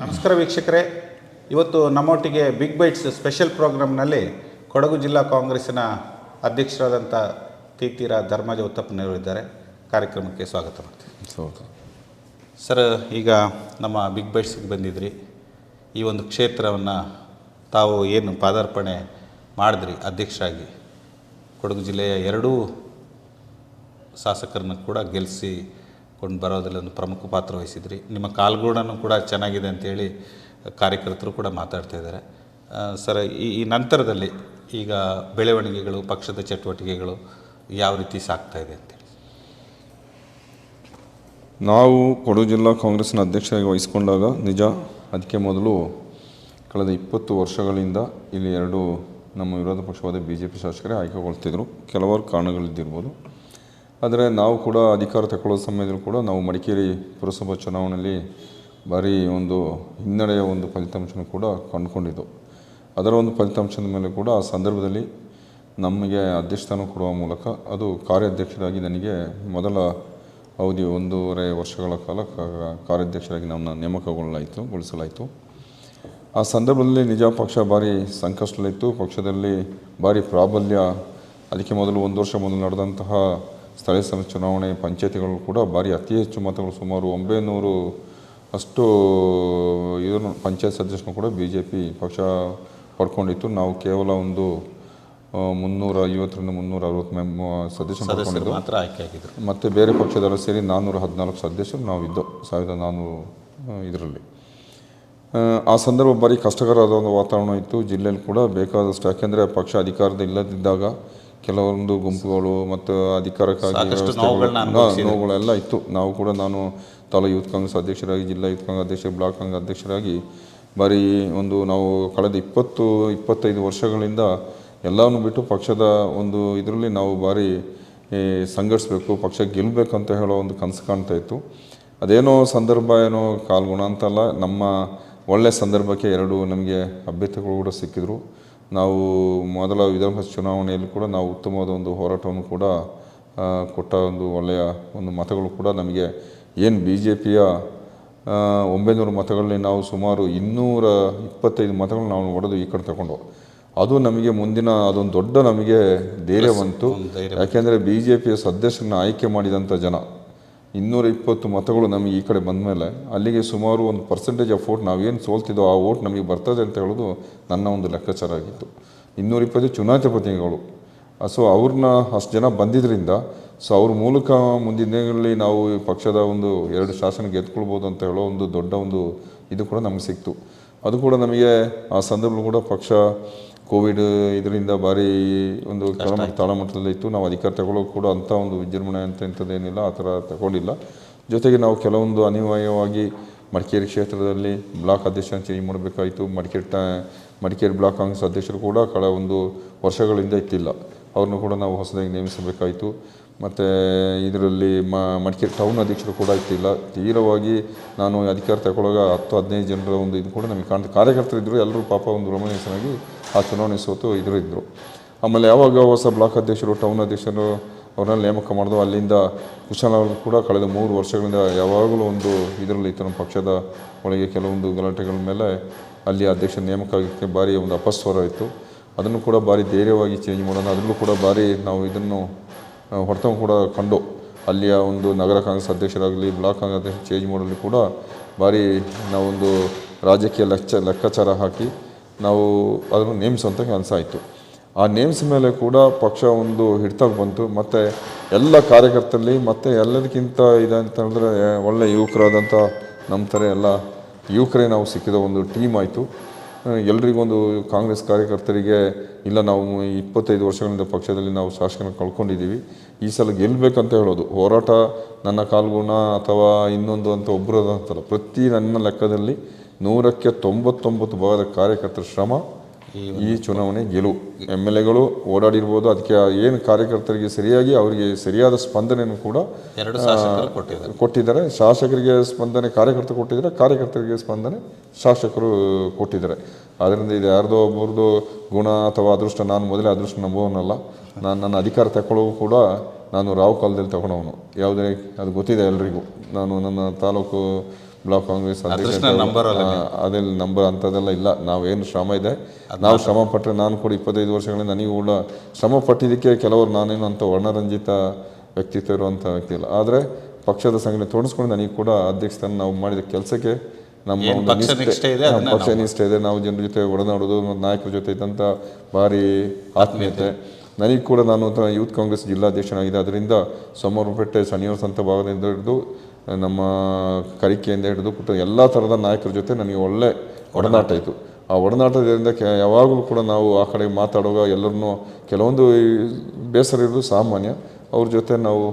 ನಮಸ್ಕಾರ ವೀಕ್ಷಕರೇ. ಇವತ್ತು ನಮ್ಮೊಟ್ಟಿಗೆ ಬಿಗ್ ಬೈಟ್ಸ್ ಸ್ಪೆಷಲ್ ಪ್ರೋಗ್ರಾಮ್ನಲ್ಲಿ ಕೊಡಗು ಜಿಲ್ಲಾ ಕಾಂಗ್ರೆಸ್ಸಿನ ಅಧ್ಯಕ್ಷರಾದಂಥ ತೀತೀರ ಧರ್ಮಜ ಉತ್ತಪ್ಪನವರಿದ್ದಾರೆ ಕಾರ್ಯಕ್ರಮಕ್ಕೆ ಸ್ವಾಗತ ಮಾಡ್ತೀನಿ. ಸರ್ ಈಗ ನಮ್ಮ ಬಿಗ್ ಬೈಟ್ಸ್ಗೆ ಬಂದಿದ್ರಿ. ಈ ಒಂದು ಕ್ಷೇತ್ರವನ್ನು ತಾವು ಏನು ಪಾದಾರ್ಪಣೆ ಮಾಡಿದ್ರಿ ಅಧ್ಯಕ್ಷರಾಗಿ. ಕೊಡಗು ಜಿಲ್ಲೆಯ ಎರಡೂ ಶಾಸಕರನ್ನು ಕೂಡ ಗೆಲ್ಲಿಸಿ ಕೊಂಡು ಬರೋದ್ರಲ್ಲಿ ಒಂದು ಪ್ರಮುಖ ಪಾತ್ರ ವಹಿಸಿದ್ರಿ. ನಿಮ್ಮ ಕಾಲ್ಗೂಡನು ಕೂಡ ಚೆನ್ನಾಗಿದೆ ಅಂತೇಳಿ ಕಾರ್ಯಕರ್ತರು ಕೂಡ ಮಾತಾಡ್ತಾ ಇದ್ದಾರೆ. ಸರ್, ಈ ಈ ನಂತರದಲ್ಲಿ ಈಗ ಬೆಳವಣಿಗೆಗಳು, ಪಕ್ಷದ ಚಟುವಟಿಕೆಗಳು ಯಾವ ರೀತಿ ಸಾಗ್ತಾ ಇದೆ ಅಂತೇಳಿ. ನಾವು ಕೊಡಗು ಜಿಲ್ಲಾ ಕಾಂಗ್ರೆಸ್ನ ಅಧ್ಯಕ್ಷರಾಗಿ ವಹಿಸ್ಕೊಂಡಾಗ ನಿಜ, ಅದಕ್ಕೆ ಮೊದಲು ಕಳೆದ ಇಪ್ಪತ್ತು ವರ್ಷಗಳಿಂದ ಇಲ್ಲಿ ಎರಡು ನಮ್ಮ ವಿರೋಧ ಪಕ್ಷವಾದ ಬಿ ಜೆ ಪಿ ಶಾಸಕರೇ ಆಯ್ಕೆಗೊಳ್ತಿದ್ರು. ಕೆಲವಾರು ಕಾರಣಗಳಿದ್ದಿರ್ಬೋದು. ಆದರೆ ನಾವು ಕೂಡ ಅಧಿಕಾರ ತಗೊಳ್ಳೋ ಸಮಯದಲ್ಲೂ ಕೂಡ ನಾವು ಮಡಿಕೇರಿ ಪುರಸಭಾ ಚುನಾವಣೆಯಲ್ಲಿ ಭಾರೀ ಒಂದು ಹಿನ್ನಡೆಯ ಒಂದು ಫಲಿತಾಂಶನೂ ಕೂಡ ಕಂಡುಕೊಂಡಿದ್ದು. ಅದರ ಒಂದು ಫಲಿತಾಂಶದ ಮೇಲೆ ಕೂಡ ಆ ಸಂದರ್ಭದಲ್ಲಿ ನಮಗೆ ಅಧ್ಯಕ್ಷಸ್ಥಾನ ಕೊಡುವ ಮೂಲಕ ಅದು ಕಾರ್ಯಾಧ್ಯಕ್ಷರಾಗಿ ನನಗೆ ಮೊದಲ ಅವಧಿ ಒಂದೂವರೆ ವರ್ಷಗಳ ಕಾಲ ಕಾರ್ಯಾಧ್ಯಕ್ಷರಾಗಿ ನಮ್ಮನ್ನು ನೇಮಕಗೊಳ್ಳಲಾಯಿತು, ಗೊಳಿಸಲಾಯಿತು. ಆ ಸಂದರ್ಭದಲ್ಲಿ ನಿಜ ಪಕ್ಷ ಭಾರಿ ಸಂಕಷ್ಟದಲ್ಲಿತ್ತು. ಪಕ್ಷದಲ್ಲಿ ಭಾರಿ ಪ್ರಾಬಲ್ಯ. ಅದಕ್ಕೆ ಮೊದಲು ಒಂದು ವರ್ಷ ಮೊದಲು ನಡೆದಂತಹ ಸ್ಥಳೀಯ ಸಂಸ್ಥೆ ಚುನಾವಣೆ ಪಂಚಾಯತಿಗಳು ಕೂಡ ಭಾರಿ ಅತಿ ಹೆಚ್ಚು ಮತಗಳು ಸುಮಾರು ಒಂಬೈನೂರು ಅಷ್ಟು ಇದನ್ನು ಪಂಚಾಯತ್ ಸದಸ್ಯರು ಕೂಡ ಬಿ ಜೆ ಪಿ ಪಕ್ಷ ಪಡ್ಕೊಂಡಿತ್ತು. ನಾವು ಕೇವಲ ಒಂದು ಮುನ್ನೂರ ಐವತ್ತರಿಂದ ಮುನ್ನೂರ ಅರವತ್ತು ಮೆಮ್ ಸದಸ್ಯರು ಪಡ್ಕೊಂಡಿದ್ದು ಮಾತ್ರ ಆಯ್ಕೆ ಆಗಿದ್ದರು ಮತ್ತು ಬೇರೆ ಪಕ್ಷದವರು ಸೇರಿ ನಾನ್ನೂರ ಹದಿನಾಲ್ಕು ಸದಸ್ಯರು ನಾವಿದ್ದೋ ಸಾವಿರದ ನಾನ್ನೂರು ಇದರಲ್ಲಿ. ಆ ಸಂದರ್ಭ ಭಾರಿ ಕಷ್ಟಕರವಾದ ಒಂದು ವಾತಾವರಣ ಇತ್ತು. ಜಿಲ್ಲೆಯಲ್ಲಿ ಕೂಡ ಬೇಕಾದಷ್ಟು ಯಾಕೆಂದರೆ ಪಕ್ಷ ಅಧಿಕಾರದ ಇಲ್ಲದಿದ್ದಾಗ ಕೆಲವೊಂದು ಗುಂಪುಗಳು ಮತ್ತು ಅಧಿಕಾರಕ್ಕಾಗಿ ಸಾಕಷ್ಟು ನೋವುಗಳನ್ನ ನೋವುಗಳೆಲ್ಲ ಇತ್ತು. ನಾವು ಕೂಡ ನಾನು ತಾಲೂಕು ಯೂತ್ ಕಾಂಗ್ರೆಸ್ ಅಧ್ಯಕ್ಷರಾಗಿ ಜಿಲ್ಲಾ ಯೂತ್ ಕಾಂಗ್ರೆಸ್ ಅಧ್ಯಕ್ಷ ಬ್ಲಾಕ್ ಕಾಂಗ್ರೆಸ್ ಅಧ್ಯಕ್ಷರಾಗಿ ಬರೀ ಒಂದು ನಾವು ಕಳೆದ ಇಪ್ಪತ್ತು ಇಪ್ಪತ್ತೈದು ವರ್ಷಗಳಿಂದ ಎಲ್ಲವನ್ನು ಬಿಟ್ಟು ಪಕ್ಷದ ಒಂದು ಇದರಲ್ಲಿ ನಾವು ಭಾರಿ ಸಂಘಟಿಸ್ಬೇಕು ಪಕ್ಷ ಅಂತ ಹೇಳೋ ಒಂದು ಕನಸು ಕಾಣ್ತಾ ಇತ್ತು. ಅದೇನೋ ಸಂದರ್ಭ ಏನೋ ಕಾಲ್ಗುಣ ಅಂತಲ್ಲ ನಮ್ಮ ಒಳ್ಳೆಯ ಸಂದರ್ಭಕ್ಕೆ ಎರಡು ನಮಗೆ ಅಭ್ಯರ್ಥಿಗಳು ಕೂಡ ಸಿಕ್ಕಿದ್ರು. ನಾವು ಮೊದಲ ವಿಧಾನಸಭಾ ಚುನಾವಣೆಯಲ್ಲಿ ಕೂಡ ನಾವು ಉತ್ತಮವಾದ ಒಂದು ಹೋರಾಟವನ್ನು ಕೂಡ ಕೊಟ್ಟ ಒಂದು ಒಳ್ಳೆಯ ಒಂದು ಮತಗಳು ಕೂಡ ನಮಗೆ ಏನು ಬಿ ಜೆ ಪಿಯ ಒಂಬೈನೂರು ಮತಗಳಲ್ಲಿ ನಾವು ಸುಮಾರು ಇನ್ನೂರ ಇಪ್ಪತ್ತೈದು ಮತಗಳನ್ನ ನಾವು ಹೊಡೆದು ಈ ಕಡೆ ತಗೊಂಡು ಅದು ನಮಗೆ ಮುಂದಿನ ಅದೊಂದು ದೊಡ್ಡ ನಮಗೆ ಧೈರ್ಯ ಬಂತು. ಯಾಕೆಂದರೆ ಬಿ ಜೆ ಪಿಯ ಸದಸ್ಯರನ್ನ ಆಯ್ಕೆ ಮಾಡಿದಂಥ ಜನ. ಇನ್ನೂರ ಇಪ್ಪತ್ತು ಮತಗಳು ನಮಗೆ ಈ ಕಡೆ ಬಂದ ಮೇಲೆ ಅಲ್ಲಿಗೆ ಸುಮಾರು ಒಂದು ಪರ್ಸೆಂಟೇಜ್ ಆಫ್ ವೋಟ್ ನಾವೇನು ಸೋಲ್ತಿದ್ದೋ ಆ ವೋಟ್ ನಮಗೆ ಬರ್ತದೆ ಅಂತ ಹೇಳೋದು ನನ್ನ ಒಂದು ಲೆಕ್ಕಾಚಾರ ಆಗಿತ್ತು. ಇನ್ನೂರ ಇಪ್ಪತ್ತು ಚುನಾಯಿತ ಪ್ರತಿನಿಧಿಗಳು ಸೊ ಅವ್ರನ್ನ ಅಷ್ಟು ಜನ ಬಂದಿದ್ದರಿಂದ ಸೊ ಅವ್ರ ಮೂಲಕ ಮುಂದಿನ ದಿನಗಳಲ್ಲಿ ನಾವು ಪಕ್ಷದ ಒಂದು ಎರಡು ಶಾಸನ ಗೆದ್ಕೊಳ್ಬೋದು ಅಂತ ಹೇಳೋ ಒಂದು ದೊಡ್ಡ ಒಂದು ಇದು ಕೂಡ ನಮಗೆ ಸಿಕ್ತು. ಅದು ಕೂಡ ನಮಗೆ ಆ ಸಂದರ್ಭ ಕೂಡ ಪಕ್ಷ ಕೋವಿಡ್ ಇದರಿಂದ ಭಾರಿ ಒಂದು ತಾಳಮಟ್ಟದಲ್ಲಿ ಇತ್ತು. ನಾವು ಅಧಿಕಾರ ತಗೊಳ್ಳೋಕೆ ಕೂಡ ಅಂಥ ಒಂದು ವಿಜೃಂಭಣೆ ಅಂತ ಇಂಥದ್ದೇನಿಲ್ಲ ಆ ಥರ ತಗೊಂಡಿಲ್ಲ ಜೊತೆಗೆ ನಾವು ಕೆಲವೊಂದು ಅನಿವಾರ್ಯವಾಗಿ ಮಡಿಕೇರಿ ಕ್ಷೇತ್ರದಲ್ಲಿ ಬ್ಲಾಕ್ ಅಧ್ಯಕ್ಷರನ್ನು ಚೇಂಜ್ ಮಾಡಬೇಕಾಯಿತು. ಮಡಿಕೇರಿ ಟ ಮಡಿಕೇರಿ ಬ್ಲಾಕ್ ಕಾಂಗ್ರೆಸ್ ಅಧ್ಯಕ್ಷರು ಕೂಡ ಕಳೆದ ಒಂದು ವರ್ಷಗಳಿಂದ ಇತ್ತಿಲ್ಲ ಅವ್ರನ್ನೂ ಕೂಡ ನಾವು ಹೊಸದಾಗಿ ನೇಮಿಸಬೇಕಾಯಿತು. ಮತ್ತು ಇದರಲ್ಲಿ ಮ, ಮಡಿಕೇರಿ ಟೌನ್ ಅಧ್ಯಕ್ಷರು ಕೂಡ ಇತ್ತಿಲ್ಲ ತೀರವಾಗಿ ನಾನು ಅಧಿಕಾರ ತಗೊಳ್ಳುವಾಗ ಹತ್ತು, ಹದಿನೈದು ಜನರ ಒಂದು ಇದು ಕೂಡ ನಮಗೆ ಕಾಣ್ತು ಕಾರ್ಯಕರ್ತರು ಇದ್ದರು ಎಲ್ಲರೂ ಪಾಪ ಒಂದು ರಮಣೀಯಸನಾಗಿ ಆ ಚುನಾವಣೆ ಸೋತು ಇದ್ರು ಇದ್ದರು ಆಮೇಲೆ ಯಾವಾಗ ಹೊಸ ಬ್ಲಾಕ್ ಅಧ್ಯಕ್ಷರು ಟೌನ್ ಅಧ್ಯಕ್ಷರು ಅವ್ರನ್ನೆಲ್ಲ ನೇಮಕ ಮಾಡಿದ್ರು ಅಲ್ಲಿಂದ ಕುಶಾಲ್ ಅವರು ಕೂಡ ಕಳೆದ ಮೂರು ವರ್ಷಗಳಿಂದ ಯಾವಾಗಲೂ ಒಂದು ಇದರಲ್ಲಿ ನಮ್ಮ ಪಕ್ಷದ ಒಳಗೆ ಕೆಲವೊಂದು ಗಲಾಟೆಗಳ ಮೇಲೆ ಅಲ್ಲಿ ಅಧ್ಯಕ್ಷ ನೇಮಕ ಆಗೋಕ್ಕೆ ಭಾರಿ ಒಂದು ಅಪಸ್ವರ ಇತ್ತು. ಅದನ್ನು ಕೂಡ ಭಾರಿ ಧೈರ್ಯವಾಗಿ ಚೇಂಜ್ ಮಾಡೋಣ, ಅದರಲ್ಲೂ ಕೂಡ ಭಾರಿ ನಾವು ಇದನ್ನು ಹೊಡೆತ ಕೂಡ ಕಂಡು ಅಲ್ಲಿಯ ಒಂದು ನಗರ ಕಾಂಗ್ರೆಸ್ ಅಧ್ಯಕ್ಷರಾಗಲಿ, ಬ್ಲಾಕ್ ಕಾಂಗ್ರೆಸ್ ಅಧ್ಯಕ್ಷ ಚೇಂಜ್ ಮಾಡಲು ಕೂಡ ಭಾರಿ ನಾವೊಂದು ರಾಜಕೀಯ ಲೆಕ್ಕ ಲೆಕ್ಕಾಚಾರ ಹಾಕಿ ನಾವು ಅದನ್ನು ನೇಮಿಸುವಂಥ ಕೆಲಸ ಆಯಿತು ಆ ನೇಮ್ಸ್ ಮೇಲೆ ಕೂಡ ಪಕ್ಷ ಒಂದು ಹಿಡ್ತಾಗ ಬಂತು. ಮತ್ತು ಎಲ್ಲ ಕಾರ್ಯಕರ್ತರಲ್ಲಿ, ಮತ್ತು ಎಲ್ಲದಕ್ಕಿಂತ ಇದೆ ಒಳ್ಳೆಯ ಯುವಕರಾದಂಥ ನಮ್ಮ ಥರ ಎಲ್ಲ ಯುವಕರೇ ನಾವು ಸಿಕ್ಕಿದ ಒಂದು ಟೀಮ್ ಆಯಿತು. ಎಲ್ರಿಗೊಂದು ಕಾಂಗ್ರೆಸ್ ಕಾರ್ಯಕರ್ತರಿಗೆ, ಇಲ್ಲ ನಾವು ಇಪ್ಪತ್ತೈದು ವರ್ಷಗಳಿಂದ ಪಕ್ಷದಲ್ಲಿ ನಾವು ಶಾಸಕನ ಕಳ್ಕೊಂಡಿದ್ದೀವಿ, ಈ ಸಲ ಗೆಲ್ಲಬೇಕಂತ ಹೇಳೋದು. ಹೋರಾಟ ನನ್ನ ಕಾಲ್ಗುಣ ಅಥವಾ ಇನ್ನೊಂದು ಅಂತ ಒಬ್ಬರು ಅಂತಲ್ಲ ಪ್ರತಿ ನನ್ನ ಲೆಕ್ಕದಲ್ಲಿ ನೂರಕ್ಕೆ ತೊಂಬತ್ತೊಂಬತ್ತು ಭಾಗದ ಕಾರ್ಯಕರ್ತರ ಶ್ರಮ ಈ ಚುನಾವಣೆ ಗೆಲುವು. ಎಂ ಎಲ್ ಎಗಳು ಓಡಾಡಿರ್ಬೋದು ಅದಕ್ಕೆ ಏನು ಕಾರ್ಯಕರ್ತರಿಗೆ ಸರಿಯಾಗಿ ಅವರಿಗೆ ಸರಿಯಾದ ಸ್ಪಂದನೆಯನ್ನು ಕೂಡ ಕೊಟ್ಟಿದ್ದಾರೆ. ಕೊಟ್ಟಿದ್ದಾರೆ. ಶಾಸಕರಿಗೆ ಸ್ಪಂದನೆ ಕಾರ್ಯಕರ್ತರು ಕೊಟ್ಟಿದ್ದಾರೆ. ಕಾರ್ಯಕರ್ತರಿಗೆ ಸ್ಪಂದನೆ ಶಾಸಕರು ಕೊಟ್ಟಿದ್ದಾರೆ. ಅದರಿಂದ ಇದು ಯಾರ್ದೋ ಒಬ್ಬರದು ಗುಣ ಅಥವಾ ಅದೃಷ್ಟ ನಾನು ಮೊದಲೇ ಅದೃಷ್ಟ ನಂಬುವವನಲ್ಲ. ನಾನು ನನ್ನ ಅಧಿಕಾರ ತಗೊಳ್ಳೋವು ಕೂಡ ನಾನು ರಾವ್ ಕಾಲದಲ್ಲಿ ತಗೊಳೋನು ಯಾವುದೇ ಅದು ಗೊತ್ತಿದೆ ಎಲ್ರಿಗೂ. ನಾನು ನನ್ನ ತಾಲೂಕು ಬ್ಲಾಕ್ ಕಾಂಗ್ರೆಸ್ ನಂಬರ್ ಅದೆಲ್ಲ ನಂಬರ್ ಅಂಥದ್ದೆಲ್ಲ ಇಲ್ಲ. ನಾವೇನು ಶ್ರಮ ಇದೆ. ನಾವು ಶ್ರಮ ಪಟ್ಟರೆ ನಾನು ಕೂಡ ಇಪ್ಪತ್ತೈದು ವರ್ಷಗಳಿಂದ ನನಗೂ ಕೂಡ ಶ್ರಮ ಪಟ್ಟಿದ್ದಕ್ಕೆ ಕೆಲವರು ನಾನೇನು ಅಂತ ವರ್ಣರಂಜಿತ ವ್ಯಕ್ತಿತ್ವ ಇರುವಂಥ ವ್ಯಕ್ತಿ ಇಲ್ಲ ಆದರೆ ಪಕ್ಷದ ಸಂಘಟನೆ ತೋರಿಸ್ಕೊಂಡು ನನಗೆ ಕೂಡ ಅಧ್ಯಕ್ಷತನ ನಾವು ಮಾಡಿದ ಕೆಲಸಕ್ಕೆ ನಮ್ಮ ಒಂದು ಪಕ್ಷ ನಿಷ್ಠೆ- ಇದೆ ನಾವು ಜನರ ಜೊತೆ ಒಡನಾಡೋದು ಮತ್ತು ನಾಯಕರ ಜೊತೆ ಇದ್ದಂಥ ಭಾರಿ ಆತ್ಮೀಯತೆ. ನನಗೆ ಕೂಡ ನಾನು ಯೂತ್ ಕಾಂಗ್ರೆಸ್ ಜಿಲ್ಲಾಧ್ಯಕ್ಷನಾಗಿದೆ ಅದರಿಂದ ಸೋಮವಾರಪೇಟೆ ಶನಿವಾರ ಸಂತ ಭಾಗದಿಂದ ಹಿಡಿದು ನಮ್ಮ ಕರಿಕೆಯಿಂದ ಹಿಡಿದು ಕುಟ ಎಲ್ಲ ಥರದ ನಾಯಕರ ಜೊತೆ ನನಗೆ ಒಳ್ಳೆ ಒಡನಾಟ ಇತ್ತು ಆ ಒಡನಾಟದಿಂದ ಕೆ, ಯಾವಾಗಲೂ ಕೂಡ ನಾವು ಆ ಕಡೆ ಮಾತಾಡುವಾಗ ಎಲ್ಲರನ್ನೂ ಕೆಲವೊಂದು ಬೇಸರ ಇರೋದು ಸಾಮಾನ್ಯ. ಅವ್ರ ಜೊತೆ ನಾವು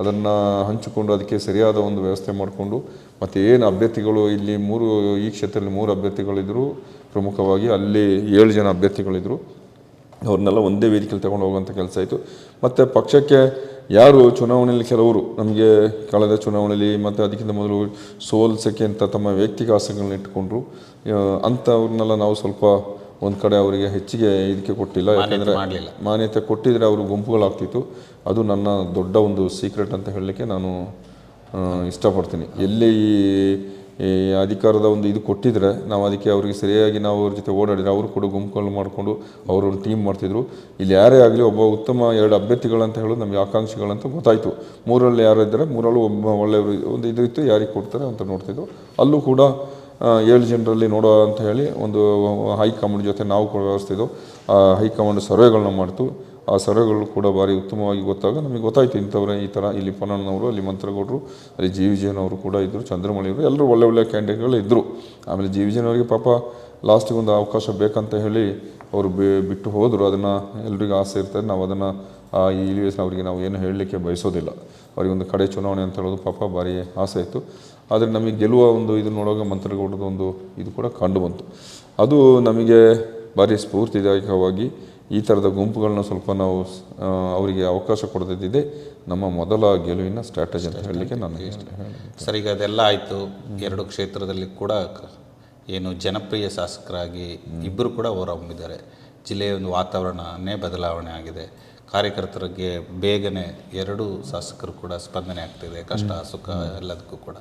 ಅದನ್ನು ಹಂಚಿಕೊಂಡು ಅದಕ್ಕೆ ಸರಿಯಾದ ಒಂದು ವ್ಯವಸ್ಥೆ ಮಾಡಿಕೊಂಡು, ಮತ್ತು ಏನು ಅಭ್ಯರ್ಥಿಗಳು ಇಲ್ಲಿ ಮೂರು, ಈ ಕ್ಷೇತ್ರದಲ್ಲಿ ಮೂರು ಅಭ್ಯರ್ಥಿಗಳಿದ್ದರು ಪ್ರಮುಖವಾಗಿ ಅಲ್ಲಿ ಏಳು ಜನ ಅಭ್ಯರ್ಥಿಗಳಿದ್ದರು ಅವ್ರನ್ನೆಲ್ಲ ಒಂದೇ ವೇದಿಕೆಯಲ್ಲಿ ತಗೊಂಡು ಹೋಗುವಂಥ ಕೆಲಸ ಆಯಿತು. ಮತ್ತು ಪಕ್ಷಕ್ಕೆ ಯಾರು ಚುನಾವಣೆಯಲ್ಲಿ ಕೆಲವರು ನಮಗೆ ಕಳೆದ ಚುನಾವಣೆಯಲ್ಲಿ ಮತ್ತು ಅದಕ್ಕಿಂತ ಮೊದಲು ಸೋಲ್ಸಕ್ಕೆ ಅಂತ ತಮ್ಮ ವ್ಯಕ್ತಿಗ ಆಸೆಗಳನ್ನ ಇಟ್ಟುಕೊಂಡ್ರು. ಅಂಥವ್ರನ್ನೆಲ್ಲ ನಾವು ಸ್ವಲ್ಪ ಒಂದು ಕಡೆ ಅವರಿಗೆ ಹೆಚ್ಚಿಗೆ ಇದಕ್ಕೆ ಕೊಟ್ಟಿಲ್ಲ. ಯಾಕೆಂದರೆ ಮಾನ್ಯತೆ ಕೊಟ್ಟಿದ್ರೆ ಅವರು ಗುಂಪುಗಳಾಗ್ತಿತ್ತು. ಅದು ನನ್ನ ದೊಡ್ಡ ಒಂದು ಸೀಕ್ರೆಟ್ ಅಂತ ಹೇಳಲಿಕ್ಕೆ ನಾನು ಇಷ್ಟಪಡ್ತೀನಿ. ಎಲ್ಲಿ ಈ ಅಧಿಕಾರದ ಒಂದು ಇದು ಕೊಟ್ಟಿದ್ರೆ ನಾವು ಅದಕ್ಕೆ ಅವರಿಗೆ ಸರಿಯಾಗಿ ನಾವು ಅವ್ರ ಜೊತೆ ಓಡಾಡಿದ್ರೆ ಅವರು ಕೂಡ ಗುಂಪುಗಳು ಮಾಡಿಕೊಂಡು ಅವರೊಂದು ಟೀಮ್ ಮಾಡ್ತಿದ್ರು. ಇಲ್ಲಿ ಯಾರೇ ಆಗಲಿ ಒಬ್ಬ ಉತ್ತಮ ಎರಡು ಅಭ್ಯರ್ಥಿಗಳಂತ ಹೇಳೋದು ನಮಗೆ ಆಕಾಂಕ್ಷಿಗಳಂತ ಗೊತ್ತಾಯಿತು. ಮೂರಲ್ಲಿ ಯಾರು ಮೂರರಲ್ಲಿ ಮೂರಲ್ಲೂ ಒಬ್ಬ ಒಳ್ಳೆಯವರು ಒಂದು ಇದು ಇತ್ತು, ಯಾರಿಗೆ ಕೊಡ್ತಾರೆ ಅಂತ ನೋಡ್ತಿದ್ರು. ಅಲ್ಲೂ ಕೂಡ ಏಳು ಜನರಲ್ಲಿ ನೋಡೋ ಅಂತ ಹೇಳಿ ಒಂದು ಹೈಕಮಾಂಡ್ ಜೊತೆ ನಾವು ಕೂಡ ಹೈ ಹೈಕಮಾಂಡ್ ಸರ್ವೆಗಳನ್ನ ಮಾಡ್ತು. ಆ ಸರಗಳು ಕೂಡ ಭಾರಿ ಉತ್ತಮವಾಗಿ ಗೊತ್ತಾಗ ನಮಗೆ ಗೊತ್ತಾಯಿತು ಇಂಥವ್ರೆ, ಈ ಥರ. ಇಲ್ಲಿ ಪೊನ್ನಣ್ಣನವರು, ಅಲ್ಲಿ ಮಂತ್ರಗೌಡರು, ಅಲ್ಲಿ ಜಿ ವಿಜಯನವರು ಕೂಡ ಇದ್ದರು ಚಂದ್ರಮಣಿಯವರು ಎಲ್ಲರೂ ಒಳ್ಳೆ ಒಳ್ಳೆ ಕ್ಯಾಂಡಿಡೇಟ್ಗಳು ಇದ್ದರು ಆಮೇಲೆ ಜಿ ವಿಜಯನವರಿಗೆ ಪಾಪ ಲಾಸ್ಟಿಗೆ ಒಂದು ಅವಕಾಶ ಬೇಕಂತ ಹೇಳಿ ಅವರು ಬಿಟ್ಟು ಹೋದರು. ಅದನ್ನು ಎಲ್ರಿಗೂ ಆಸೆ ಇರ್ತದೆ. ನಾವು ಅದನ್ನು, ಆ, ಈ ಇಲಿವೇಶನ್ ಅವರಿಗೆ ನಾವು ಏನು ಹೇಳಲಿಕ್ಕೆ ಬಯಸೋದಿಲ್ಲ. ಅವರಿಗೆ ಒಂದು ಕಡೆ ಚುನಾವಣೆ ಅಂತ ಹೇಳೋದು ಪಾಪ ಭಾರಿ ಆಸೆ ಇತ್ತು. ಆದರೆ ನಮಗೆ ಗೆಲ್ಲುವ ಒಂದು ಇದು ನೋಡುವಾಗ ಮಂತ್ರಗೌಡದ ಒಂದು ಇದು ಕೂಡ ಕಂಡು ಬಂತು. ಅದು ನಮಗೆ ಭಾರಿ ಸ್ಫೂರ್ತಿದಾಯಕವಾಗಿ ಈ ಥರದ ಗುಂಪುಗಳನ್ನ ಸ್ವಲ್ಪ ನಾವು ಅವರಿಗೆ ಅವಕಾಶ ಕೊಡದಿದ್ದಿದೆ ನಮ್ಮ ಮೊದಲ ಗೆಲುವಿನ ಸ್ಟ್ರಾಟಜಿ ಅಂತ ಹೇಳಲಿಕ್ಕೆ ನಾನು ಇಷ್ಟ ಸರ್ ಈಗ ಅದೆಲ್ಲ ಆಯಿತು. ಎರಡು ಕ್ಷೇತ್ರದಲ್ಲಿ ಕೂಡ ಏನು ಜನಪ್ರಿಯ ಶಾಸಕರಾಗಿ ಇಬ್ಬರು ಕೂಡ ಹೊರಹೊಮ್ಮಿದ್ದಾರೆ ಜಿಲ್ಲೆಯ ಒಂದು ವಾತಾವರಣನೇ ಬದಲಾವಣೆ ಆಗಿದೆ. ಕಾರ್ಯಕರ್ತರಿಗೆ ಬೇಗನೆ ಎರಡು ಶಾಸಕರು ಕೂಡ ಸ್ಪಂದನೆ ಆಗ್ತಿದೆ. ಕಷ್ಟ ಸುಖ ಎಲ್ಲದಕ್ಕೂ ಕೂಡ.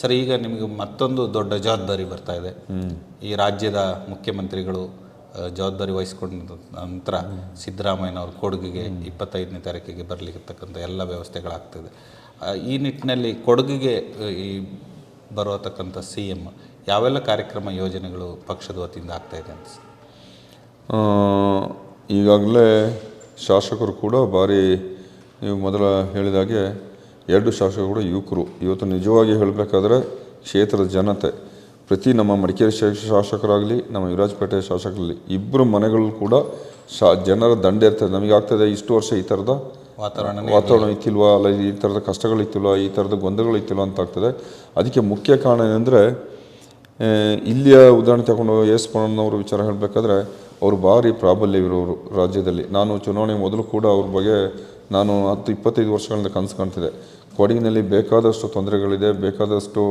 ಸರ್ ಈಗ ನಿಮಗೆ ಮತ್ತೊಂದು ದೊಡ್ಡ ಜವಾಬ್ದಾರಿ ಬರ್ತಾ ಇದೆ. ಈ ರಾಜ್ಯದ ಮುಖ್ಯಮಂತ್ರಿಗಳು ಜವಾಬ್ದಾರಿ ವಹಿಸಿಕೊಂಡ ನಂತರ ಸಿದ್ದರಾಮಯ್ಯನವ್ರ ಕೊಡಗಿಗೆ ಇಪ್ಪತ್ತೈದನೇ ತಾರೀಕಿಗೆ ಬರಲಿಕ್ಕತಕ್ಕಂಥ ಎಲ್ಲ ವ್ಯವಸ್ಥೆಗಳಾಗ್ತದೆ. ಈ ನಿಟ್ಟಿನಲ್ಲಿ ಕೊಡಗಿಗೆ ಈ ಬರತಕ್ಕಂಥ ಸಿ ಎಂ ಯಾವೆಲ್ಲ ಕಾರ್ಯಕ್ರಮ ಯೋಜನೆಗಳು ಪಕ್ಷದ ವತಿಯಿಂದ ಆಗ್ತಾ ಇದೆ ಅಂತ ಈಗಾಗಲೇ ಶಾಸಕರು ಕೂಡ ಭಾರಿ ನೀವು ಮೊದಲ ಹೇಳಿದಾಗೆ ಎರಡು ಶಾಸಕರು ಕೂಡ ಯುವಕರು. ಇವತ್ತು ನಿಜವಾಗಿ ಹೇಳಬೇಕಾದ್ರೆ ಕ್ಷೇತ್ರದ ಜನತೆ. ಪ್ರತಿ ನಮ್ಮ ಮಡಿಕೇರಿ ಶಾಸಕರಾಗಲಿ ನಮ್ಮ ವಿರಾಜಪೇಟೆ ಶಾಸಕರಲ್ಲಿ ಇಬ್ಬರು ಮನೆಗಳು ಕೂಡ ಶಾ ಜನರ ದಂಡೆ ಇರ್ತದೆ. ನಮಗೆ ಆಗ್ತದೆ ಇಷ್ಟು ವರ್ಷ ಈ ಥರದ ವಾತಾವರಣ ವಾತಾವರಣ ಇತ್ತಿಲ್ವಾ? ಅಲ್ಲ ಈ ಥರದ ಕಷ್ಟಗಳು ಇತ್ತಿಲ್ವಾ? ಈ ಥರದ ಗೊಂದಲಗಳು ಇತ್ತಿಲ್ವಾ ಅಂತ ಆಗ್ತದೆ. ಅದಕ್ಕೆ ಮುಖ್ಯ ಕಾರಣ ಏನಂದರೆ ಇಲ್ಲಿಯ ಉದಾಹರಣೆ ತಗೊಂಡು ಎಸ್. ಪಣ್ಣನವ್ರ ವಿಚಾರ ಹೇಳಬೇಕಾದ್ರೆ ಅವರು ಭಾರಿ ಪ್ರಾಬಲ್ಯವಿರೋರು ರಾಜ್ಯದಲ್ಲಿ. ನಾನು ಚುನಾವಣೆ ಮೊದಲು ಕೂಡ ಅವ್ರ ಬಗ್ಗೆ ನಾನು ಹತ್ತು ಇಪ್ಪತ್ತೈದು ವರ್ಷಗಳಿಂದ ಕನಸು ಕಾಣ್ತಿದ್ದೆ. ಕೊಡಗಿನಲ್ಲಿ ಬೇಕಾದಷ್ಟು ತೊಂದರೆಗಳಿದೆ ಬೇಕಾದಷ್ಟು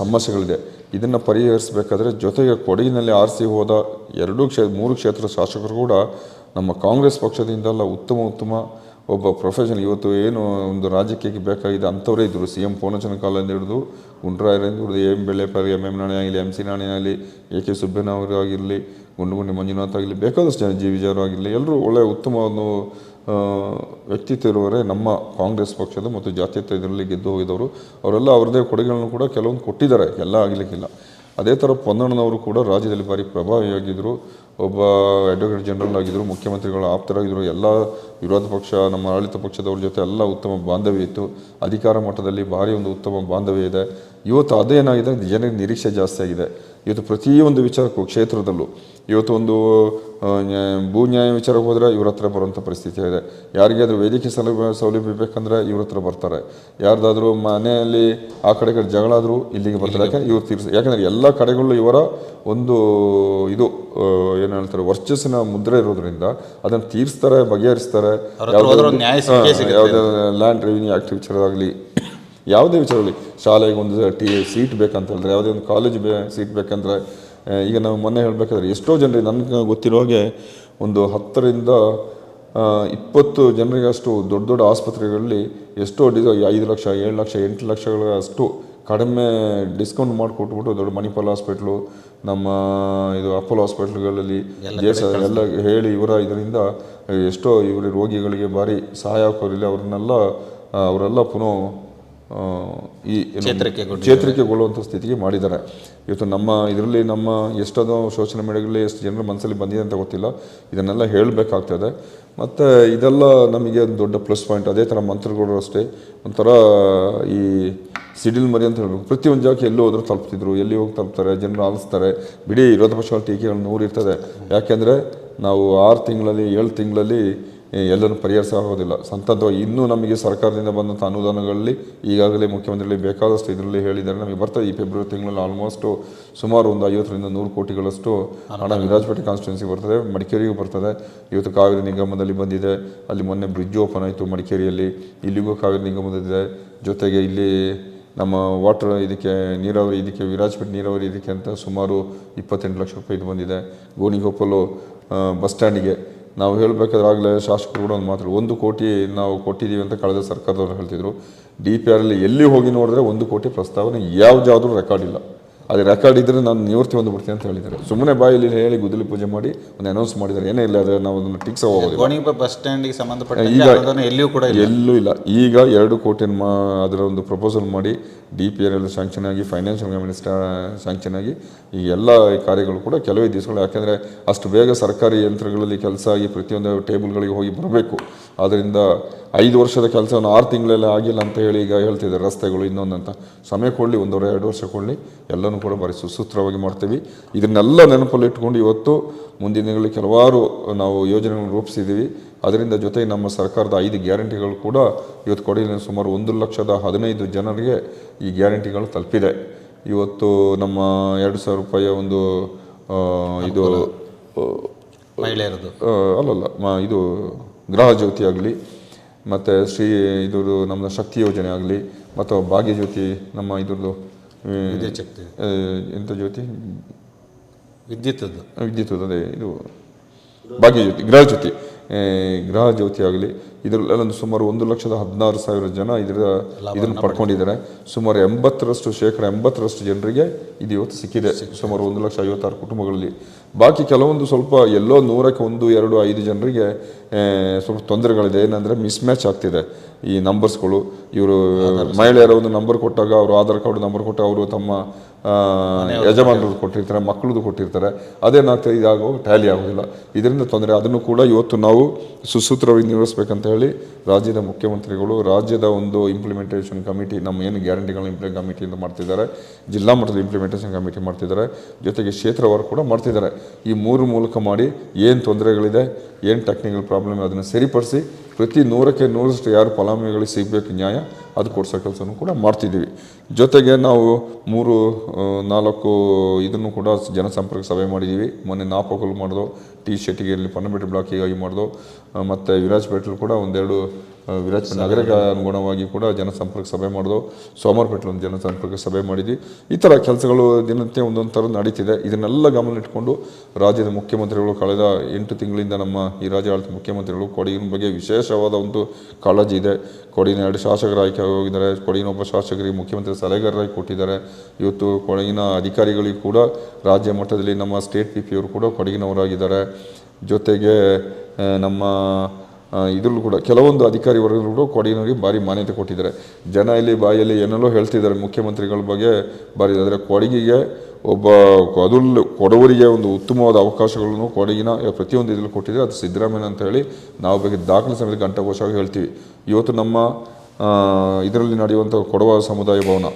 ಸಮಸ್ಯೆಗಳಿದೆ. ಇದನ್ನು ಪರಿಹರಿಸಬೇಕಾದ್ರೆ ಜೊತೆಗೆ ಕೊಡಗಿನಲ್ಲಿ ಆರಿಸಿ ಹೋದ ಎರಡೂ ಕ್ಷೇ ಮೂರು ಕ್ಷೇತ್ರ ಶಾಸಕರು ಕೂಡ ನಮ್ಮ ಕಾಂಗ್ರೆಸ್ ಪಕ್ಷದಿಂದಲ್ಲ ಉತ್ತಮ ಉತ್ತಮ ಒಬ್ಬ ಪ್ರೊಫೆಷನ್ ಇವತ್ತು ಏನು ಒಂದು ರಾಜಕೀಯಕ್ಕೆ ಬೇಕಾಗಿದೆ ಅಂಥವರೇ ಇದ್ದರು. ಸಿ ಎಂ ಪೂರ್ಣಚಂದ್ರ ಕಾಲದಿಂದ ಹಿಡಿದು ಗುಂಡ್ರಾಯರಿಂದ ಹಿಡಿದು ಎಂ ಬೆಳ್ಳೆಪರ್ ಎಂ ಎಂ ನಾಣೆ ಆಗಲಿ ಎಂ ಸಿ ನಾಣೆ ಆಗಲಿ ಎ ಕೆ ಸುಬ್ಬಣ್ಣವರು ಆಗಿರಲಿ ಗುಂಡುಗುಂಡಿ ಮಂಜುನಾಥ್ ಆಗಲಿ ಬೇಕಾದಷ್ಟು ಜನ ಜಿ. ವಿಜಯರು ಆಗಿರಲಿ ಎಲ್ಲರೂ ಒಳ್ಳೆಯ ಉತ್ತಮ ಒಂದು ವ್ಯಕ್ತಿತ್ವ ಇರುವವರೇ ನಮ್ಮ ಕಾಂಗ್ರೆಸ್ ಪಕ್ಷದ ಮತ್ತು ಜಾತ್ಯತ ಇದರಲ್ಲಿ ಗೆದ್ದು ಹೋಗಿದವರು. ಅವರೆಲ್ಲ ಅವರದೇ ಕೊಡುಗೆಗಳನ್ನು ಕೂಡ ಕೆಲವೊಂದು ಕೊಟ್ಟಿದ್ದಾರೆ. ಎಲ್ಲ ಆಗಲಿಕ್ಕಿಲ್ಲ. ಅದೇ ಥರ ಪೊನ್ನಣ್ಣನವರು ಕೂಡ ರಾಜ್ಯದಲ್ಲಿ ಭಾರಿ ಪ್ರಭಾವಿಯಾಗಿದ್ದರು. ಒಬ್ಬ ಅಡ್ವೊಕೇಟ್ ಜನರಲ್ ಆಗಿದ್ದರು, ಮುಖ್ಯಮಂತ್ರಿಗಳ ಆಪ್ತರಾಗಿದ್ದರು. ಎಲ್ಲ ವಿರೋಧ ಪಕ್ಷ, ನಮ್ಮ ಆಡಳಿತ ಪಕ್ಷದವ್ರ ಜೊತೆ ಎಲ್ಲ ಉತ್ತಮ ಬಾಂಧವ್ಯ ಇತ್ತು. ಅಧಿಕಾರ ಮಟ್ಟದಲ್ಲಿ ಭಾರಿ ಒಂದು ಉತ್ತಮ ಬಾಂಧವ್ಯ ಇದೆ. ಇವತ್ತು ಅದೇನಾಗಿದೆ ಜನರಿಗೆ ನಿರೀಕ್ಷೆ ಜಾಸ್ತಿ ಆಗಿದೆ. ಇವತ್ತು ಪ್ರತಿಯೊಂದು ವಿಚಾರಕ್ಕೂ, ಕ್ಷೇತ್ರದಲ್ಲೂ ಇವತ್ತು ಒಂದು ಭೂ ನ್ಯಾಯ ವಿಚಾರಕ್ಕೆ ಹೋದರೆ ಇವ್ರ ಹತ್ರ ಬರುವಂಥ ಪರಿಸ್ಥಿತಿ ಇದೆ. ಯಾರಿಗಾದರೂ ವೇದಿಕೆ ಸೌಲಭ್ಯ ಸೌಲಭ್ಯ ಬೇಕಂದ್ರೆ ಇವ್ರ ಹತ್ರ ಬರ್ತಾರೆ. ಯಾರ್ದಾದ್ರೂ ಮನೆಯಲ್ಲಿ ಆ ಕಡೆ ಕಡೆ ಜಗಳ ಆದರೂ ಇಲ್ಲಿಗೆ ಬರ್ತಾರೆ. ಯಾಕಂದರೆ ಇವ್ರು ತೀರ್ಸ ಯಾಕಂದರೆ ಎಲ್ಲ ಕಡೆಗಳಲ್ಲೂ ಇವರ ಒಂದು ಇದು ಏನು ಹೇಳ್ತಾರೆ ವರ್ಚಸ್ಸಿನ ಮುದ್ರೆ ಇರೋದ್ರಿಂದ ಅದನ್ನು ತೀರಿಸ್ತಾರೆ ಬಗೆಹರಿಸ್ತಾರೆ. ಯಾವುದೇ ಲ್ಯಾಂಡ್ ರೆವಿನ್ಯೂ ಆ್ಯಕ್ಟ್ ವಿಚಾರದಾಗಲಿ ಆಗಲಿ ಯಾವುದೇ ವಿಚಾರದಲ್ಲಿ ಶಾಲೆಗೆ ಒಂದು ಟಿ ಸೀಟ್ ಬೇಕಂತ ಹೇಳಿದ್ರೆ ಯಾವುದೇ ಒಂದು ಕಾಲೇಜ್ ಬೇ ಸೀಟ್ ಬೇಕಂದ್ರೆ ಈಗ ನಾವು ಮೊನ್ನೆ ಹೇಳಬೇಕಾದ್ರೆ ಎಷ್ಟೋ ಜನರಿಗೆ ನನಗೆ ಗೊತ್ತಿರೋ ಹಾಗೆ ಒಂದು ಹತ್ತರಿಂದ ಇಪ್ಪತ್ತು ಜನರಿಗೆ ಅಷ್ಟು ದೊಡ್ಡ ದೊಡ್ಡ ಆಸ್ಪತ್ರೆಗಳಲ್ಲಿ ಎಷ್ಟೋ ಡಿಸ್ ಐದು ಲಕ್ಷ ಏಳು ಲಕ್ಷ ಎಂಟು ಲಕ್ಷಗಳಷ್ಟು ಕಡಿಮೆ ಡಿಸ್ಕೌಂಟ್ ಮಾಡಿಕೊಟ್ಬಿಟ್ಟು ದೊಡ್ಡ ಮಣಿಪಾಲ್ ಹಾಸ್ಪಿಟ್ಲು ನಮ್ಮ ಇದು ಅಪೋಲೋ ಹಾಸ್ಪಿಟ್ಲ್ಗಳಲ್ಲಿ ದೇಶ ಎಲ್ಲ ಹೇಳಿ ಇವರ ಇದರಿಂದ ಎಷ್ಟೋ ಇವರ ರೋಗಿಗಳಿಗೆ ಭಾರಿ ಸಹಾಯ ಆಗೋರಿಲ್ಲ ಅವ್ರನ್ನೆಲ್ಲ ಅವರೆಲ್ಲ ಪುನಃ ಈ. ಚೇತರಿಕೆಗೊಳ್ಳುವಂಥ ಸ್ಥಿತಿಗೆ ಮಾಡಿದ್ದಾರೆ. ಇವತ್ತು ನಮ್ಮ ಇದರಲ್ಲಿ ನಮ್ಮ ಎಷ್ಟೊಂದು ಸೋಷಿಯಲ್ ಮೀಡಿಯಾಗಳಲ್ಲಿ ಎಷ್ಟು ಜನರ ಮನಸ್ಸಲ್ಲಿ ಬಂದಿದೆ ಅಂತ ಗೊತ್ತಿಲ್ಲ. ಇದನ್ನೆಲ್ಲ ಹೇಳಬೇಕಾಗ್ತದೆ ಮತ್ತು ಇದೆಲ್ಲ ನಮಗೆ ಒಂದು ದೊಡ್ಡ ಪ್ಲಸ್ ಪಾಯಿಂಟ್. ಅದೇ ಥರ ಮಂತ್ರಿಗಳು ಅಷ್ಟೇ. ಒಂಥರ ಈ ಸಿಡಿಲ್ ಮರಿ ಅಂತ ಹೇಳ್ಬೇಕು. ಪ್ರತಿಯೊಂದು ಜಾಗಕ್ಕೆ ಎಲ್ಲಿ ಹೋದ್ರೂ ತಲುಪ್ತಿದ್ರು. ಎಲ್ಲಿ ಹೋಗಿ ತಲುಪ್ತಾರೆ? ಜನರು ಆಲಿಸ್ತಾರೆ. ಬಿಡಿ ವಿರೋಧ ಪಕ್ಷಗಳ ಟೀಕೆಗಳು ನೂರಿರ್ತದೆ ಯಾಕೆಂದರೆ ನಾವು ಆರು ತಿಂಗಳಲ್ಲಿ ಏಳು ತಿಂಗಳಲ್ಲಿ ಎಲ್ಲನೂ ಪರಿಹರಿಸ ಆಗೋದಿಲ್ಲ. ಸಂತತ್ವವಾಗಿ ಇನ್ನೂ ನಮಗೆ ಸರ್ಕಾರದಿಂದ ಬಂದಂಥ ಅನುದಾನಗಳಲ್ಲಿ ಈಗಾಗಲೇ ಮುಖ್ಯಮಂತ್ರಿಗಳಿಗೆ ಬೇಕಾದಷ್ಟು ಇದರಲ್ಲಿ ಹೇಳಿದ್ದಾರೆ. ನಮಗೆ ಬರ್ತದೆ ಈ ಫೆಬ್ರವರಿ ತಿಂಗಳಲ್ಲಿ ಆಲ್ಮೋಸ್ಟು ಸುಮಾರು ಒಂದು ಐವತ್ತರಿಂದ ನೂರು ಕೋಟಿಗಳಷ್ಟು ಹಣ ವಿರಾಜಪೇಟೆ ಕಾನ್ಸ್ಟಿಟ್ಯೂನ್ಸಿಗೆ ಬರ್ತದೆ. ಮಡಿಕೇರಿಗೂ ಬರ್ತದೆ. ಇವತ್ತು ಕಾವೇರಿ ನಿಗಮದಲ್ಲಿ ಬಂದಿದೆ. ಅಲ್ಲಿ ಮೊನ್ನೆ ಬ್ರಿಡ್ಜ್ ಓಪನ್ ಆಯಿತು ಮಡಿಕೇರಿಯಲ್ಲಿ. ಇಲ್ಲಿಗೂ ಕಾವೇರಿ ನಿಗಮದಲ್ಲಿದೆ ಜೊತೆಗೆ ಇಲ್ಲಿ ನಮ್ಮ ವಾಟರ್ ಇದಕ್ಕೆ, ನೀರಾವರಿ ಇದಕ್ಕೆ, ವಿರಾಜಪೇಟೆ ನೀರಾವರಿ ಇದಕ್ಕೆ ಅಂತ ಸುಮಾರು ಇಪ್ಪತ್ತೆಂಟು ಲಕ್ಷ ರೂಪಾಯಿ ಇದು ಬಂದಿದೆ. ಗೋಣಿಗೋಪಲು ಬಸ್ ಸ್ಟ್ಯಾಂಡಿಗೆ ನಾವು ಹೇಳಬೇಕಾದ್ರೆ ಆಗಲೇ ಶಾಸಕರು ಕೂಡ ಒಂದು ಮಾತು ಒಂದು ಕೋಟಿ ನಾವು ಕೊಟ್ಟಿದ್ದೀವಿ ಅಂತ ಕಳೆದ ಸರ್ಕಾರದವ್ರು ಹೇಳ್ತಿದ್ರು. ಡಿ ಪಿ ಆರಲ್ಲಿ ಎಲ್ಲಿ ಹೋಗಿ ನೋಡಿದ್ರೆ ಒಂದು ಕೋಟಿ ಪ್ರಸ್ತಾವನೆ ಯಾವ್ದಾದ್ರೂ ರೆಕಾರ್ಡ್ ಇಲ್ಲ. ಅದು ರೆಕಾರ್ಡ್ ಇದ್ದರೆ ನಾನು ನಿವೃತ್ತಿ ಹೊಂದ್ಬಿಡ್ತೀನಿ ಅಂತ ಹೇಳಿದ್ದಾರೆ. ಸುಮ್ಮನೆ ಬಾಯಲ್ಲಿ ಹೇಳಿ ಗುದ್ದಲಿ ಪೂಜೆ ಮಾಡಿ ಒಂದು ಅನೌನ್ಸ್ ಮಾಡಿದ್ದಾರೆ. ಏನೇ ಇಲ್ಲ ಅದರ ನಾವು ಅದನ್ನು ಟಿಕ್ಸ್ ಹೋಗೋದು ಬಸ್ ಸ್ಟ್ಯಾಂಡಿಗೆ ಸಂಬಂಧಪಟ್ಟ ಈಗ ಎಲ್ಲಿಯೂ ಕೂಡ ಎಲ್ಲೂ ಇಲ್ಲ. ಈಗ ಎರಡು ಕೋಟಿ ಮಾ ಅದರ ಒಂದು ಪ್ರಪೋಸಲ್ ಮಾಡಿ ಡಿ ಪಿ ಆರ್ ಎಲ್ಲ ಸ್ಯಾಂಕ್ಷನ್ ಆಗಿ ಫೈನಾನ್ಷಿಯಲ್ ಮಿನಿಸ್ಟರ್ ಸ್ಯಾಂಕ್ಷನ್ ಆಗಿ ಈ ಎಲ್ಲ ಕಾರ್ಯಗಳು ಕೂಡ ಕೆಲವೇ ದಿವಸಗಳು ಯಾಕೆಂದರೆ ಅಷ್ಟು ಬೇಗ ಸರ್ಕಾರಿ ಯಂತ್ರಗಳಲ್ಲಿ ಕೆಲಸ ಆಗಿ ಪ್ರತಿಯೊಂದು ಟೇಬಲ್ಗಳಿಗೆ ಹೋಗಿ ಬರಬೇಕು. ಆದ್ದರಿಂದ ಐದು ವರ್ಷದ ಕೆಲಸವನ್ನು ಆರು ತಿಂಗಳಲ್ಲೇ ಆಗಿಲ್ಲ ಅಂತ ಹೇಳಿ ಈಗ ಹೇಳ್ತಿದ್ದಾರೆ ರಸ್ತೆಗಳು ಇನ್ನೊಂದಂತ ಸಮಯ ಕೊಡಲಿ ಒಂದೂವರೆ ಎರಡು ವರ್ಷ ಕೊಡಲಿ ಎಲ್ಲನೂ ಕೂಡ ಬರೀ ಸುಸೂತ್ರವಾಗಿ ಮಾಡ್ತೀವಿ. ಇದನ್ನೆಲ್ಲ ನೆನಪಲ್ಲಿ ಇಟ್ಕೊಂಡು ಇವತ್ತು ಮುಂದಿನ ದಿನಗಳಲ್ಲಿ ಕೆಲವಾರು ನಾವು ಯೋಜನೆಗಳನ್ನು ರೂಪಿಸಿದ್ದೀವಿ. ಅದರಿಂದ ಜೊತೆಗೆ ನಮ್ಮ ಸರ್ಕಾರದ ಐದು ಗ್ಯಾರಂಟಿಗಳು ಕೂಡ ಇವತ್ತು ಕೊಡಗಿನ ಸುಮಾರು ಒಂದು ಲಕ್ಷದ ಹದಿನೈದು ಜನರಿಗೆ ಈ ಗ್ಯಾರಂಟಿಗಳು ತಲುಪಿದೆ. ಇವತ್ತು ನಮ್ಮ ಎರಡು ಸಾವಿರ ರೂಪಾಯಿಯ ಒಂದು ಇದು ಮಹಿಳೆಯರದು. ಅಲ್ಲಲ್ಲ ಮ- ಇದು ಗೃಹ ಜ್ಯೋತಿ ಆಗಲಿ ಮತ್ತು ಶ್ರೀ ಇದ್ರದ್ದು ನಮ್ಮ ಶಕ್ತಿ ಯೋಜನೆ ಆಗಲಿ ಮತ್ತು ಭಾಗ್ಯ ಜ್ಯೋತಿ ನಮ್ಮ ಇದ್ರದ್ದು ಎಂಥ ಜ್ಯೋತಿ? ವಿದ್ಯುತ್ ವಿದ್ಯುತ್ ಅದೇ ಇದು ಭಾಗ್ಯ ಜ್ಯೋತಿ ಗೃಹ ಜ್ಯೋತಿ ಗೃಹ ಜ್ಯೋತಿ ಆಗಲಿ ಇದರಲ್ಲೊಂದು ಸುಮಾರು ಒಂದು ಲಕ್ಷದ ಹದಿನಾರು ಸಾವಿರ ಜನ ಇದರ ಇದನ್ನು ಪಡ್ಕೊಂಡಿದ್ದಾರೆ. ಸುಮಾರು ಎಂಬತ್ತರಷ್ಟು ಶೇಕಡ ಎಂಬತ್ತರಷ್ಟು ಜನರಿಗೆ ಇದು ಇವತ್ತು ಸಿಕ್ಕಿದೆ. ಸುಮಾರು ಒಂದು ಲಕ್ಷ ಐವತ್ತಾರು ಕುಟುಂಬಗಳಲ್ಲಿ. ಬಾಕಿ ಕೆಲವೊಂದು ಸ್ವಲ್ಪ ಎಲ್ಲೋ ನೂರಕ್ಕೆ ಒಂದು ಎರಡು ಐದು ಜನರಿಗೆ ಸ್ವಲ್ಪ ತೊಂದರೆಗಳಿದೆ. ಏನಂದರೆ ಮಿಸ್ ಮ್ಯಾಚ್ ಆಗ್ತಿದೆ. ಈ ನಂಬರ್ಸ್ಗಳು ಇವರು ಮಹಿಳೆಯರ ಒಂದು ನಂಬರ್ ಕೊಟ್ಟಾಗ ಅವರು ಆಧಾರ್ ಕಾರ್ಡ್ ನಂಬರ್ ಕೊಟ್ಟಾಗ ಅವರು ತಮ್ಮ ಯಜಮಾನರು ಕೊಟ್ಟಿರ್ತಾರೆ. ಮಕ್ಕಳದು ಕೊಟ್ಟಿರ್ತಾರೆ. ಅದೇನಾಗ್ತದೆ ಇದಾಗೋ ಟ್ಯಾಲಿ ಆಗೋದಿಲ್ಲ. ಇದರಿಂದ ತೊಂದರೆ ಅದನ್ನು ಕೂಡ ಇವತ್ತು ನಾವು ಸುಸೂತ್ರವಾಗಿ ನಿರ್ವಹಿಸ್ಬೇಕಂತ ಹೇಳಿ ರಾಜ್ಯದ ಮುಖ್ಯಮಂತ್ರಿಗಳು ರಾಜ್ಯದ ಒಂದು ಇಂಪ್ಲಿಮೆಂಟೇಷನ್ ಕಮಿಟಿ ನಮ್ಮ ಏನು ಗ್ಯಾರಂಟಿಗಳನ್ನ ಇಂಪ್ಲಿ ಕಮಿಟಿಯಿಂದ ಮಾಡ್ತಿದ್ದಾರೆ ಜಿಲ್ಲಾ ಮಟ್ಟದ ಇಂಪ್ಲಿಮೆಂಟೇಷನ್ ಕಮಿಟಿ ಮಾಡ್ತಿದ್ದಾರೆ ಜೊತೆಗೆ ಕ್ಷೇತ್ರವಾರು ಕೂಡ ಮಾಡ್ತಿದ್ದಾರೆ. ಈ ಮೂರು ಮೂಲಕ ಮಾಡಿ ಏನು ತೊಂದರೆಗಳಿದೆ ಏನು ಟೆಕ್ನಿಕಲ್ ಪ್ರಾಬ್ಲಮ್ ಅದನ್ನು ಸರಿಪಡಿಸಿ ಪ್ರತಿ ನೂರಕ್ಕೆ ನೂರಷ್ಟು ಯಾರು ಫಲಾನುಭವಿಗಳಿಗೆ ಸಿಗಬೇಕು ನ್ಯಾಯ, ಅದು ಕೊಡಿಸೋ ಕೆಲಸನೂ ಕೂಡ ಮಾಡ್ತಿದ್ದೀವಿ. ಜೊತೆಗೆ ನಾವು ಮೂರು ನಾಲ್ಕು ಇದನ್ನು ಕೂಡ ಜನಸಂಪರ್ಕ ಸಭೆ ಮಾಡಿದ್ದೀವಿ. ಮೊನ್ನೆ ನಾಪಕಲ್ ಮಾಡಿದೋ, ಟಿ ಶೆಟ್ಟಿಗೆಯಲ್ಲಿ ಪನ್ನಬೆಟ್ಟು ಬ್ಲಾಕಿಗಾಗಿ ಮಾಡಿದೋ ಮತ್ತು ವಿರಾಜಪೇಟೆಲಿ ಕೂಡ ಒಂದೆರಡು ಆ, ವಿರಾಜಪೇಟೆ ನಗರಕ್ಕೆ ಅನುಗುಣವಾಗಿ ಕೂಡ ಜನಸಂಪರ್ಕ ಸಭೆ ಮಾಡಿದ್ವು ಸೋಮವಾರಪೇಟೆ ಒಂದು ಜನಸಂಪರ್ಕ ಸಭೆ ಮಾಡಿದ್ವಿ. ಈ ಥರ ಕೆಲಸಗಳು ದಿನನಿತ್ಯ ಒಂದೊಂದು ಥರ ನಡೀತಿದೆ. ಇದನ್ನೆಲ್ಲ ಗಮನ ಇಟ್ಕೊಂಡು ರಾಜ್ಯದ ಮುಖ್ಯಮಂತ್ರಿಗಳು ಕಳೆದ ಎಂಟು ತಿಂಗಳಿಂದ ನಮ್ಮ ಈ ರಾಜ್ಯ ಆಡಳಿತ ಮುಖ್ಯಮಂತ್ರಿಗಳು ಕೊಡಗಿನ ಬಗ್ಗೆ ವಿಶೇಷವಾದ ಒಂದು ಕಾಳಜಿ ಇದೆ. ಕೊಡಗಿನ ಎರಡು ಶಾಸಕರು ಆಯ್ಕೆ ಹೋಗಿದ್ದಾರೆ. ಕೊಡಗಿನ ಒಬ್ಬ ಶಾಸಕರಿಗೆ ಮುಖ್ಯಮಂತ್ರಿ ಸಲಹೆಗಾರರಾಗಿ ಕೊಟ್ಟಿದ್ದಾರೆ. ಇವತ್ತು ಕೊಡಗಿನ ಅಧಿಕಾರಿಗಳಿಗೆ ಕೂಡ ರಾಜ್ಯ ಮಟ್ಟದಲ್ಲಿ ನಮ್ಮ ಸ್ಟೇಟ್ ಪಿ ಪಿ ಅವರು ಕೂಡ ಕೊಡಗಿನವರಾಗಿದ್ದಾರೆ ಜೊತೆಗೆ ನಮ್ಮ ಇದ್ರಲ್ಲೂ ಕೂಡ ಕೆಲವೊಂದು ಅಧಿಕಾರಿ ವರ್ಗಗಳು ಕೂಡ ಕೊಡಗಿನವರಿಗೆ ಭಾರಿ ಮಾನ್ಯತೆ ಕೊಟ್ಟಿದ್ದಾರೆ. ಜನ ಇಲ್ಲಿ ಬಾಯಲ್ಲಿ ಏನೆಲ್ಲೋ ಹೇಳ್ತಿದ್ದಾರೆ. ಮುಖ್ಯಮಂತ್ರಿಗಳ ಬಗ್ಗೆ ಭಾರಿ ಆದರೆ ಕೊಡಗಿಗೆ ಒಬ್ಬ ಅದರಲ್ಲೂ ಕೊಡವರಿಗೆ ಒಂದು ಉತ್ತಮವಾದ ಅವಕಾಶಗಳನ್ನು ಕೊಡಗಿನ ಪ್ರತಿಯೊಂದು ಇದರಲ್ಲಿ ಕೊಟ್ಟಿದ್ದಾರೆ. ಅದು ಸಿದ್ದರಾಮಯ್ಯ ಅಂತ ಹೇಳಿ ನಾವು ಬಗ್ಗೆ ದಾಖಲೆ ಸಮೇತ ಗಂಟಘೋಷವಾಗಿ ಹೇಳ್ತೀವಿ. ಇವತ್ತು ನಮ್ಮ ಇದರಲ್ಲಿ ನಡೆಯುವಂಥ ಕೊಡವ ಸಮುದಾಯ ಭವನ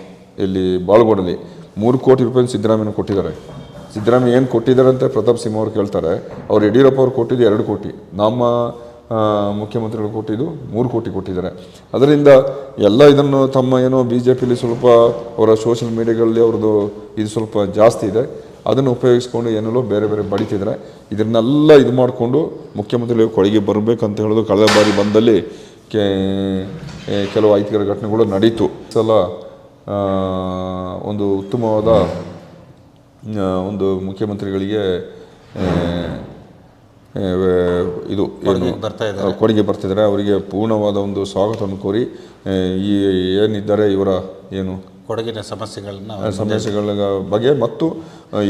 ಇಲ್ಲಿ ಬಾಳ್ಗೋಡಲ್ಲಿ ಮೂರು ಕೋಟಿ ರೂಪಾಯಿ ಸಿದ್ದರಾಮಯ್ಯ ಕೊಟ್ಟಿದ್ದಾರೆ. ಸಿದ್ದರಾಮಯ್ಯ ಏನು ಕೊಟ್ಟಿದ್ದಾರೆ ಅಂತ ಪ್ರತಾಪ್ ಸಿಂಹ ಅವ್ರು ಕೇಳ್ತಾರೆ. ಅವ್ರು ಯಡಿಯೂರಪ್ಪ ಅವ್ರು ಕೊಟ್ಟಿದ್ದು ಎರಡು ಕೋಟಿ. ನಮ್ಮ ಮುಖ್ಯಮಂತ್ರಿಗಳು ಕೊಟ್ಟಿದ್ದು ಮೂರು ಕೋಟಿ ಕೊಟ್ಟಿದ್ದಾರೆ. ಅದರಿಂದ ಎಲ್ಲ ಇದನ್ನು ತಮ್ಮ ಏನೋ ಬಿ ಜೆ ಪಿಲಿ ಸ್ವಲ್ಪ ಅವರ ಸೋಷಿಯಲ್ ಮೀಡಿಯಾಗಳಲ್ಲಿ ಅವ್ರದ್ದು ಇದು ಸ್ವಲ್ಪ ಜಾಸ್ತಿ ಇದೆ. ಅದನ್ನು ಉಪಯೋಗಿಸ್ಕೊಂಡು ಏನೆಲ್ಲೋ ಬೇರೆ ಬೇರೆ ಬಡಿತಿದ್ದಾರೆ. ಇದನ್ನೆಲ್ಲ ಇದು ಮಾಡಿಕೊಂಡು ಮುಖ್ಯಮಂತ್ರಿಗಳು ಕೊಳಿಗೆ ಬರಬೇಕಂತ ಹೇಳೋದು ಕಳೆದ ಬಾರಿ ಬಂದಲ್ಲಿ ಕೆಲವು ಐತಿಕರ ಘಟನೆಗಳು ನಡೀತು. ಸಲ ಒಂದು ಉತ್ತಮವಾದ ಒಂದು ಮುಖ್ಯಮಂತ್ರಿಗಳಿಗೆ ಇದು ಏನು ಬರ್ತಾ ಇದ್ದಾರೆ. ಕೊಡುಗೆ ಬರ್ತಿದ್ದಾರೆ ಅವರಿಗೆ ಪೂರ್ಣವಾದ ಒಂದು ಸ್ವಾಗತವನ್ನು ಕೋರಿ ಈ ಏನಿದ್ದಾರೆ ಇವರ ಏನು ಕೊಡಗಿನ ಸಮಸ್ಯೆಗಳನ್ನ ಸಮಸ್ಯೆಗಳ ಬಗ್ಗೆ ಮತ್ತು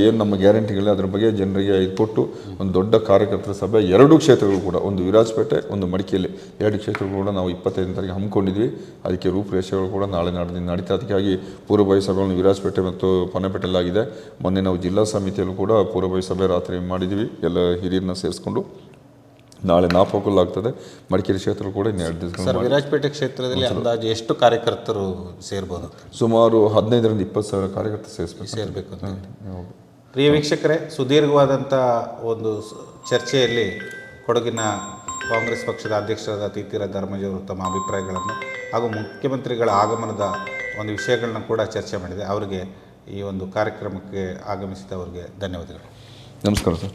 ಏನು ನಮ್ಮ ಗ್ಯಾರಂಟಿಗಳಿದೆ ಅದರ ಬಗ್ಗೆ ಜನರಿಗೆ ಇದು ಕೊಟ್ಟು ಒಂದು ದೊಡ್ಡ ಕಾರ್ಯಕರ್ತರ ಸಭೆ ಎರಡು ಕ್ಷೇತ್ರಗಳು ಕೂಡ ಒಂದು ವಿರಾಜಪೇಟೆ ಒಂದು ಮಡಿಕೇಲಿ ಎರಡು ಕ್ಷೇತ್ರಗಳು ಕೂಡ ನಾವು ಇಪ್ಪತ್ತೈದನೇ ತಾರೀಕು ಹಮ್ಮಿಕೊಂಡಿದ್ವಿ. ಅದಕ್ಕೆ ರೂಪುರೇಷೆಗಳು ಕೂಡ ನಾಳೆ ನಾಡಿನ ನಡೀತಾ ಅದಕ್ಕಾಗಿ ಪೂರ್ವಭಾವಿ ಸಭೆಗಳನ್ನು ವಿರಾಜಪೇಟೆ ಮತ್ತು ಪೊನ್ನಪೇಟೆಲ್ಲಾಗಿದೆ ಮೊನ್ನೆ ನಾವು ಜಿಲ್ಲಾ ಸಮಿತಿಯಲ್ಲೂ ಕೂಡ ಪೂರ್ವಭಾವಿ ಸಭೆ ರಾತ್ರಿ ಮಾಡಿದ್ವಿ. ಎಲ್ಲ ಹಿರಿಯರನ್ನ ಸೇರಿಸ್ಕೊಂಡು. ನಾಳೆ ನಾಪೋಕಲ್ ಆಗ್ತದೆ. ಮಡಿಕೇರಿ ಕ್ಷೇತ್ರ ಕೂಡ ಇನ್ನು ಎರಡು ದಿವಸ ಸರ್ ವಿರಾಜಪೇಟೆ ಕ್ಷೇತ್ರದಲ್ಲಿ ಅಂದಾಜು ಎಷ್ಟು ಕಾರ್ಯಕರ್ತರು ಸೇರ್ಬೋದು? ಸುಮಾರು ಹದಿನೈದರಿಂದ ಇಪ್ಪತ್ತು ಸಾವಿರ ಕಾರ್ಯಕರ್ತರು ಸೇರಿಸ್ಬೇಕು ಸೇರಬೇಕು ಅಂತ. ಪ್ರಿಯ ವೀಕ್ಷಕರೇ ಸುದೀರ್ಘವಾದಂಥ ಒಂದು ಚರ್ಚೆಯಲ್ಲಿ ಕೊಡಗಿನ ಕಾಂಗ್ರೆಸ್ ಪಕ್ಷದ ಅಧ್ಯಕ್ಷರಾದ ತೀತಿರ ಧರ್ಮಜಿ ಅವರು ತಮ್ಮ ಅಭಿಪ್ರಾಯಗಳನ್ನು ಹಾಗೂ ಮುಖ್ಯಮಂತ್ರಿಗಳ ಆಗಮನದ ಒಂದು ವಿಷಯಗಳನ್ನ ಕೂಡ ಚರ್ಚೆ ಮಾಡಿದೆ. ಅವರಿಗೆ ಈ ಒಂದು ಕಾರ್ಯಕ್ರಮಕ್ಕೆ ಆಗಮಿಸಿದವರಿಗೆ ಧನ್ಯವಾದಗಳು. ನಮಸ್ಕಾರ ಸರ್.